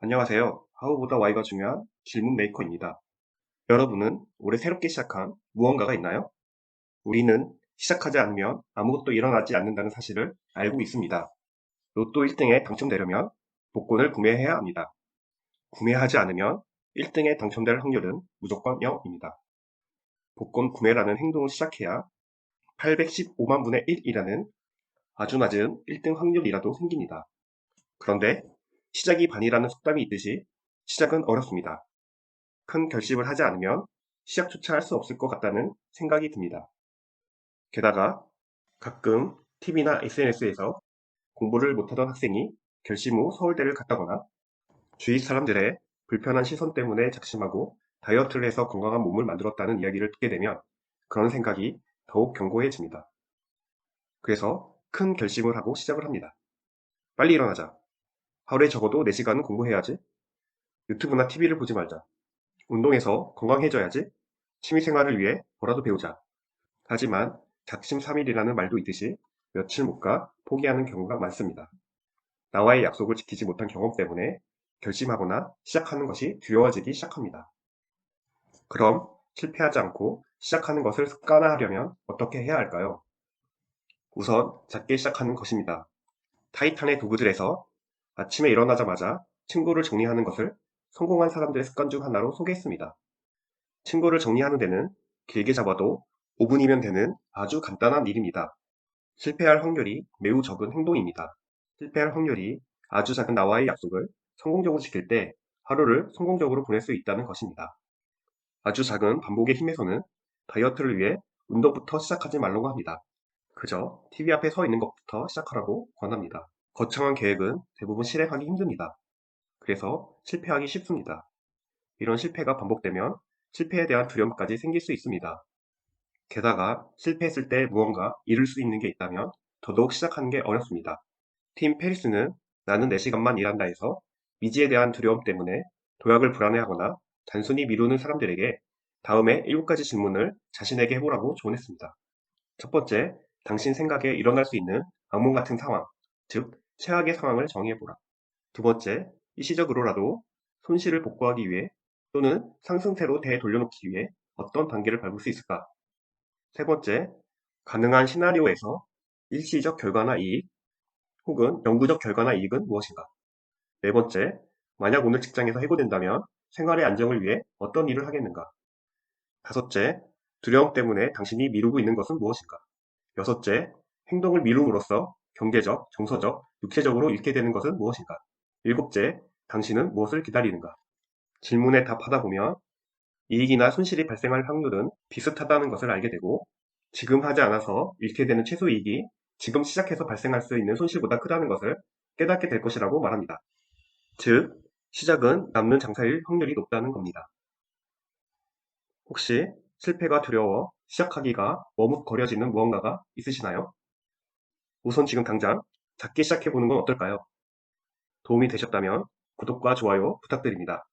안녕하세요. 하우보다 Y가 중요한 질문 메이커입니다. 여러분은 올해 새롭게 시작한 무언가가 있나요? 우리는 시작하지 않으면 아무것도 일어나지 않는다는 사실을 알고 있습니다. 로또 1등에 당첨되려면 복권을 구매해야 합니다. 구매하지 않으면 1등에 당첨될 확률은 무조건 0입니다. 복권 구매라는 행동을 시작해야 815만 분의 1이라는 아주 낮은 1등 확률이라도 생깁니다. 그런데 시작이 반이라는 속담이 있듯이 시작은 어렵습니다. 큰 결심을 하지 않으면 시작조차 할 수 없을 것 같다는 생각이 듭니다. 게다가 가끔 TV나 SNS에서 공부를 못하던 학생이 결심 후 서울대를 갔다거나 주위 사람들의 불편한 시선 때문에 작심하고 다이어트를 해서 건강한 몸을 만들었다는 이야기를 듣게 되면 그런 생각이 더욱 견고해집니다. 그래서 큰 결심을 하고 시작을 합니다. 빨리 일어나자. 하루에 적어도 4시간은 공부해야지. 유튜브나 TV를 보지 말자. 운동해서 건강해져야지. 취미생활을 위해 뭐라도 배우자. 하지만 작심 삼일이라는 말도 있듯이 며칠 못 가 포기하는 경우가 많습니다. 나와의 약속을 지키지 못한 경험 때문에 결심하거나 시작하는 것이 두려워지기 시작합니다. 그럼 실패하지 않고 시작하는 것을 습관화하려면 어떻게 해야 할까요? 우선 작게 시작하는 것입니다. 타이탄의 도구들에서 아침에 일어나자마자 친구를 정리하는 것을 성공한 사람들의 습관 중 하나로 소개했습니다. 친구를 정리하는 데는 길게 잡아도 5분이면 되는 아주 간단한 일입니다. 실패할 확률이 매우 적은 행동입니다. 실패할 확률이 아주 작은 나와의 약속을 성공적으로 지킬 때 하루를 성공적으로 보낼 수 있다는 것입니다. 아주 작은 반복의 힘에서는 다이어트를 위해 운동부터 시작하지 말라고 합니다. 그저 TV 앞에 서 있는 것부터 시작하라고 권합니다. 거창한 계획은 대부분 실행하기 힘듭니다. 그래서 실패하기 쉽습니다. 이런 실패가 반복되면 실패에 대한 두려움까지 생길 수 있습니다. 게다가 실패했을 때 무언가 잃을 수 있는 게 있다면 더더욱 시작하는 게 어렵습니다. 팀 페리스는 나는 4시간만 일한다 해서 미지에 대한 두려움 때문에 도약을 불안해하거나 단순히 미루는 사람들에게 다음에 7가지 질문을 자신에게 해보라고 조언했습니다. 첫 번째, 당신 생각에 일어날 수 있는 악몽 같은 상황, 즉 최악의 상황을 정의해보라. 두 번째, 일시적으로라도 손실을 복구하기 위해 또는 상승세로 되돌려놓기 위해 어떤 단계를 밟을 수 있을까? 세 번째, 가능한 시나리오에서 일시적 결과나 이익 혹은 영구적 결과나 이익은 무엇인가? 네 번째, 만약 오늘 직장에서 해고된다면 생활의 안정을 위해 어떤 일을 하겠는가? 다섯째, 두려움 때문에 당신이 미루고 있는 것은 무엇인가? 여섯째, 행동을 미룸으로써 경제적, 정서적, 육체적으로 잃게 되는 것은 무엇인가? 일곱째, 당신은 무엇을 기다리는가? 질문에 답하다 보면 이익이나 손실이 발생할 확률은 비슷하다는 것을 알게 되고 지금 하지 않아서 잃게 되는 최소 이익이 지금 시작해서 발생할 수 있는 손실보다 크다는 것을 깨닫게 될 것이라고 말합니다. 즉, 시작은 남는 장사일 확률이 높다는 겁니다. 혹시 실패가 두려워 시작하기가 머뭇거려지는 무언가가 있으시나요? 우선 지금 당장 작게 시작해보는 건 어떨까요? 도움이 되셨다면 구독과 좋아요 부탁드립니다.